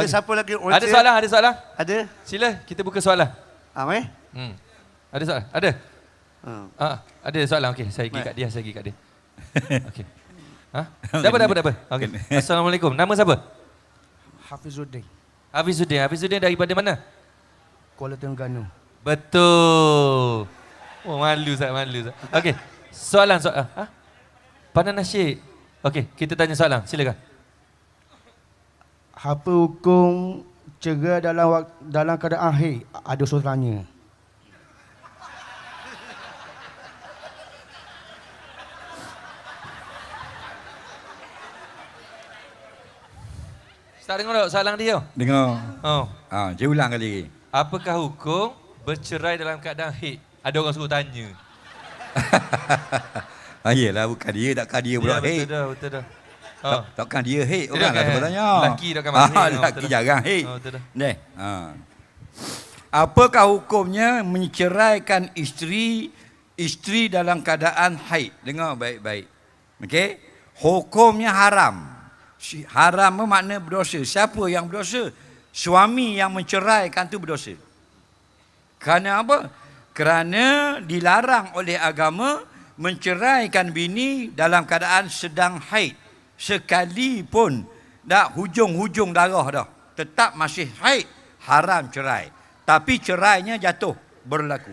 Ada siapa lagi? Ada soalan, ada soalan? Ada? Sila, kita buka soalan. Ah, mai? Hmm. Ada soalan? Ada? Hmm. Ah, ada soalan. Okey, saya pergi kat dia, saya pergi kat dia. Okey. Ha? Dapat, dapat, dapat. Okey. Assalamualaikum. Nama siapa? Hafizuddin, Hafizuddin. Hafizuddin daripada mana? Kuala Terengganu. Betul. Oh, malu Ustaz, malu Ustaz. Okey. Soalan, soalan. Ha? Pandang nasyid. Okey, kita tanya soalan. Silakan. Apa hukum cerai dalam dalam keadaan haid? Ada saudaranya. Ustaz dengar tak soalan dia? Dengar. Oh. Ha, saya ulang kali lagi. Apakah hukum bercerai dalam keadaan haid? Ada orang suruh tanya. ha, yelah, bukan dia. Takkan dia pula Ya, betul dah, betul dah. Tak, Oh. takkan dia hate orang lah sebenarnya. Lelaki takkan masuk hate. Oh, Lelaki jarang hate. Oh, betul dah. Ni. Ha. Apakah hukumnya menceraikan isteri isteri dalam keadaan haid? Dengar baik-baik. Okey? Hukumnya haram. Haram bermakna berdosa. Siapa yang berdosa? Suami yang menceraikan tu berdosa. Kerana apa? Kerana dilarang oleh agama menceraikan bini dalam keadaan sedang haid. Sekalipun dah hujung-hujung darah dah. Tetap masih haid. Haram cerai. Tapi cerainya jatuh berlaku.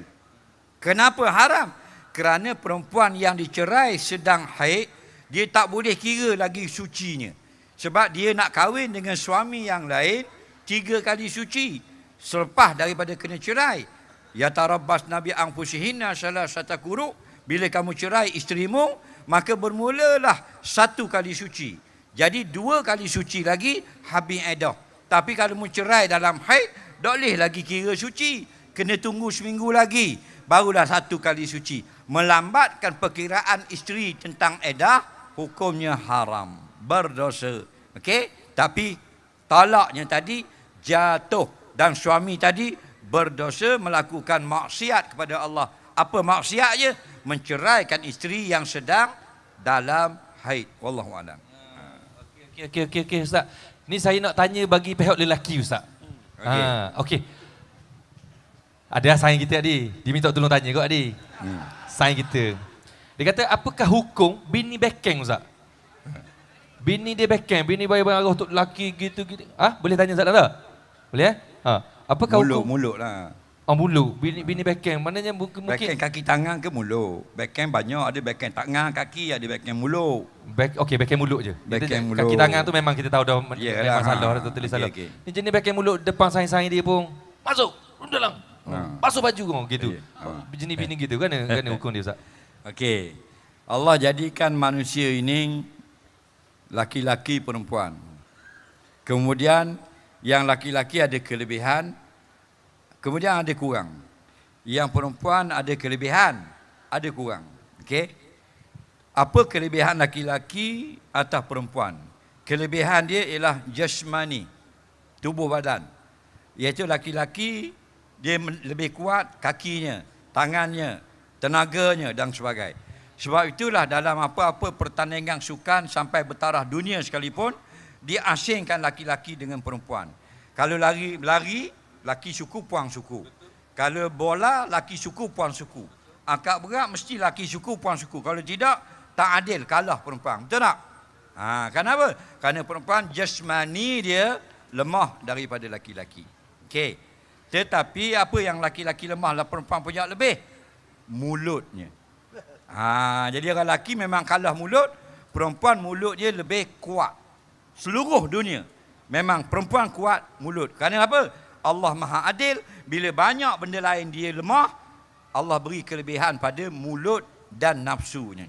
Kenapa haram? Kerana perempuan yang dicerai sedang haid, dia tak boleh kira lagi sucinya. Sebab dia nak kahwin dengan suami yang lain, tiga kali suci. Selepas daripada kena cerai. Ya tarabbas Nabi angfusihinna salah satu kuruk. Bila kamu cerai isterimu, maka bermulalah satu kali suci. Jadi dua kali suci lagi habis edah. Tapi kalau mencerai dalam haid, tak boleh lagi kira suci. Kena tunggu seminggu lagi. Barulah satu kali suci. Melambatkan perkiraan isteri tentang edah, hukumnya haram. Berdosa. Okey? Tapi talaknya tadi jatuh. Dan suami tadi berdosa melakukan maksiat kepada Allah. Apa maksiatnya? Menceraikan isteri yang sedang dalam haid. Wallahualam. Okey, okey, okey, okey, Ustaz. Ni saya nak tanya bagi pihak lelaki, Ustaz. Okey. Ha, okey. Ada saing kita tadi. Dia minta tolong tanya kau tadi. Hmm. Saing kita. Dia kata, apakah hukum bini bekeng, Ustaz? Bini dia bekeng, bini bayar-bayar arah untuk lelaki gitu-gitu. Ah, boleh tanya Ustaz tak? Boleh eh? Ha. Apakah Mulut, hukum? mulut lah. Oh, mulut. Bini, bini bekeng. Maknanya mungkin... Backhand kaki tangan ke mulut? Backhand banyak. Ada backhand tangan, kaki, ada backhand mulut. Back, okay, backhand mulut je. Backhand Kaki mulut. tangan tu memang kita tahu dah Yalah, memang salah, ha. dah tulis Okey, salah. okey. Ni jenis backhand mulut depan saing-saing dia pun masuk dalam. Ha. Basuh baju kau gitu. Ha. Jenis bini gitu kan kan hukum dia Ustaz. Okey. Allah jadikan manusia ini laki-laki perempuan. Kemudian yang laki-laki ada kelebihan, kemudian ada kurang. Yang perempuan ada kelebihan, ada kurang. Okey. Apa kelebihan laki-laki atas perempuan? Kelebihan dia ialah jasmani, tubuh badan. Iaitu laki-laki dia lebih kuat kakinya, tangannya, tenaganya dan sebagainya. Sebab itulah dalam apa-apa pertandingan sukan sampai bertaraf dunia sekalipun diasingkan laki-laki dengan perempuan. Kalau lari lari laki suku puang suku. Kalau bola laki suku puang suku. Angkat berat mesti laki suku puang suku. Kalau tidak tak adil kalah perempuan. Betul tak? Ha, kenapa? Kerana perempuan jasmani dia lemah daripada laki-laki. Okey. Tetapi apa yang laki-laki lemah lah perempuan punya lebih? Mulutnya. Ha, jadi orang lelaki memang kalah mulut, perempuan mulut dia lebih kuat. Seluruh dunia memang perempuan kuat mulut. Kerana apa? Allah Maha Adil, bila banyak benda lain dia lemah, Allah beri kelebihan pada mulut dan nafsunya.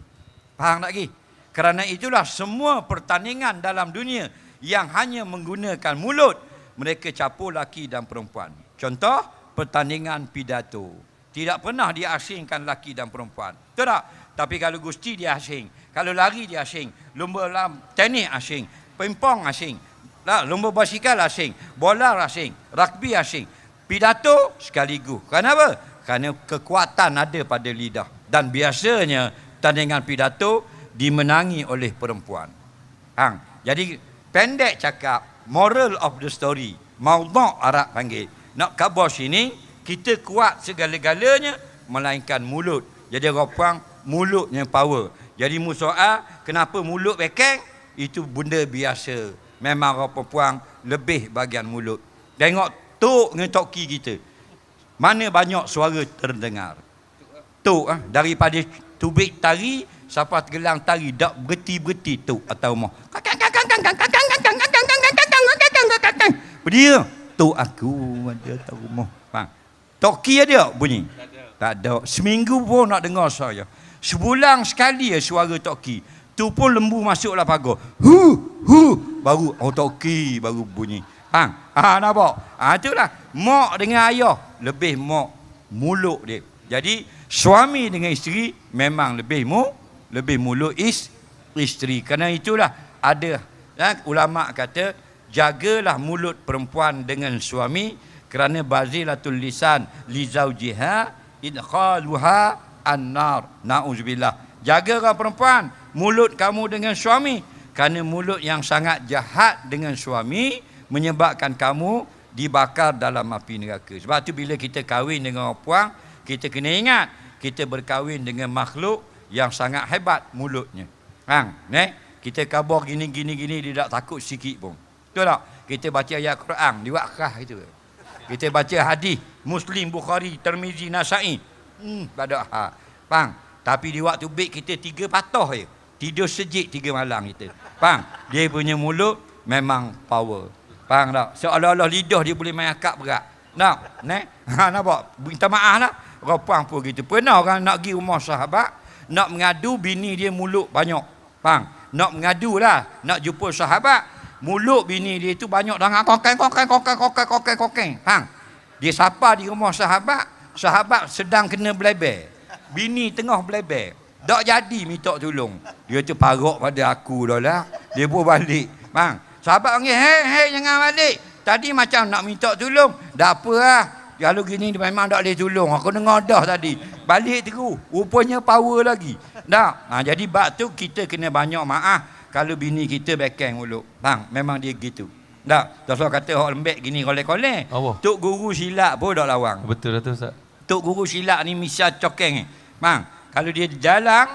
Faham tak lagi? Kerana itulah semua pertandingan dalam dunia yang hanya menggunakan mulut, mereka capur laki dan perempuan. Contoh, pertandingan pidato. Tidak pernah diasingkan laki dan perempuan. Betul tak? Tapi kalau gusti dia asing. Kalau lari dia asing. Lumba lam, tenis asing. Pimpong asing. Lah, lumba basikal asing. Bola asing. Rugby asing. Pidato sekaligus. Kenapa? Kerana kekuatan ada pada lidah. Dan biasanya tandingan pidato dimenangi oleh perempuan. Hang. Jadi pendek cakap, moral of the story. Maudhu' Arab panggil. Nak khabar sini, kita kuat segala-galanya melainkan mulut. Jadi orang puang, mulut yang power. Jadi musoal, kenapa mulut bekeng? Itu benda biasa. Memang orang perempuan lebih bagian mulut. Tengok tok toki kita. Mana banyak suara terdengar. Tok ah daripada tubik tari sampai gelang tari dak berhenti-berhenti tok atau mau. Dia tok aku ada tahu mau. Faham? Toki ada bunyi? Tak ada. Seminggu pun nak dengar saya. Sebulan sekali ya suara toki. Tu pun lembu masuklah pagar. Hu hu baru oh toki baru bunyi. Faham? Ah nampak? Ah itulah mak dengan ayah lebih mak mulut dia. Jadi suami dengan isteri memang lebih mu lebih mulut is isteri. Kerana itulah ada ya, ulama kata jagalah mulut perempuan dengan suami kerana bazilatul lisan li zaujiha idkhaluha annar. Nauzubillah. Jagalah perempuan mulut kamu dengan suami kerana mulut yang sangat jahat dengan suami menyebabkan kamu dibakar dalam api neraka. Sebab tu bila kita kahwin dengan orang puang, kita kena ingat kita berkahwin dengan makhluk yang sangat hebat mulutnya. Hang, ne? Kita kabar gini gini gini dia tak takut sikit pun. Betul tak? Kita baca ayat Quran, dia buat kerah itu. Kita baca hadis Muslim, Bukhari, Tirmizi, Nasai. Hmm, tak ada ha. Faham? Tapi di waktu baik kita tiga patah je. Tidur sejik tiga malam kita. Faham? Dia punya mulut memang power. Faham tak? Seolah-olah lidah dia boleh main akak berat. Nak? Ne? Ha, nampak? Minta maaf lah. Ropang pun gitu. Pernah orang nak pergi rumah sahabat, nak mengadu bini dia mulut banyak. Faham? Nak mengadu lah. Nak jumpa sahabat, mulut bini dia tu banyak dengan kokeng, kokeng, kokeng, kokeng, kokeng, kokeng. Faham? Dia sapa di rumah sahabat, sahabat sedang kena beleber. Bini tengah beleber. Tak jadi minta tolong. Dia tu parok pada aku dah lah. Dia pun balik. Faham? Sahabat panggil, hei, hei, jangan balik. Tadi macam nak minta tolong. Dah apa lah. Kalau gini dia memang tak boleh tolong. Aku dengar dah tadi. Balik terus. Rupanya power lagi. Tak? Ha, jadi bab tu kita kena banyak maaf. Kalau bini kita bekeng mulut. Bang, memang dia gitu. Tak? Tuan kata orang lembek gini kolek-kolek. Apa? Tok guru silat pun tak lawang. Betul lah tu Ustaz. Tok guru silat ni misal cokeng ni. Bang, kalau dia jalan,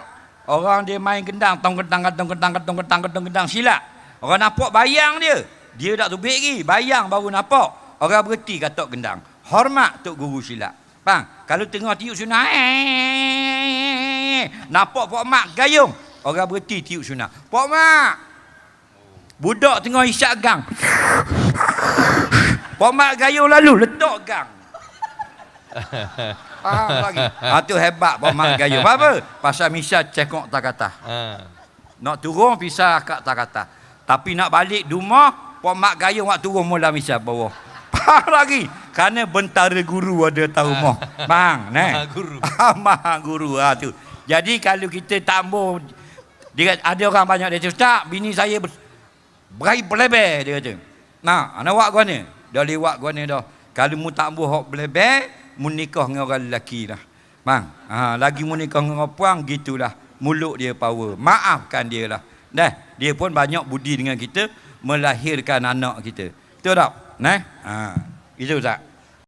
orang dia main gendang, tong gendang, tong gendang, tong gendang, tong gendang silat. Orang nampak bayang dia. Dia tak tubik lagi. Bayang baru nampak. Orang berhenti kat tok gendang. Hormat tok guru silat. Bang, kalau tengah tiup sunah, eh, nampak Pak Mak gayung. Orang berhenti tiup sunah. Pak Mak, budak tengah isyak gang. Pak Mak gayung lalu, letak gang. Faham lagi? Ha, tu hebat Pak Mak gayung. Apa? Pasal Misha cekok tak kata. Ha. Nak turun pisah akak tak kata. Tapi nak balik rumah, Pak Mak gayung waktu turun mula Misha bawah. Faham lagi? Kerana bentara guru ada tahu rumah. Bang, ne? Maha guru. Maha guru ha, tu. Jadi kalau kita tambah dia ada orang banyak dia kata, "Ustaz, bini saya ber, berai beleber," dia kata. Nah, anak wak gua ni. Dah lewat gua ni dah. Kalau mu tak buh hok beleber, mu nikah dengan orang lelaki lah. Bang, ha, lagi mu nikah dengan orang puang, gitulah. Mulut dia power. Maafkan dia lah. Dah, dia pun banyak budi dengan kita melahirkan anak kita. Betul tak? Nah, ha, itu tak.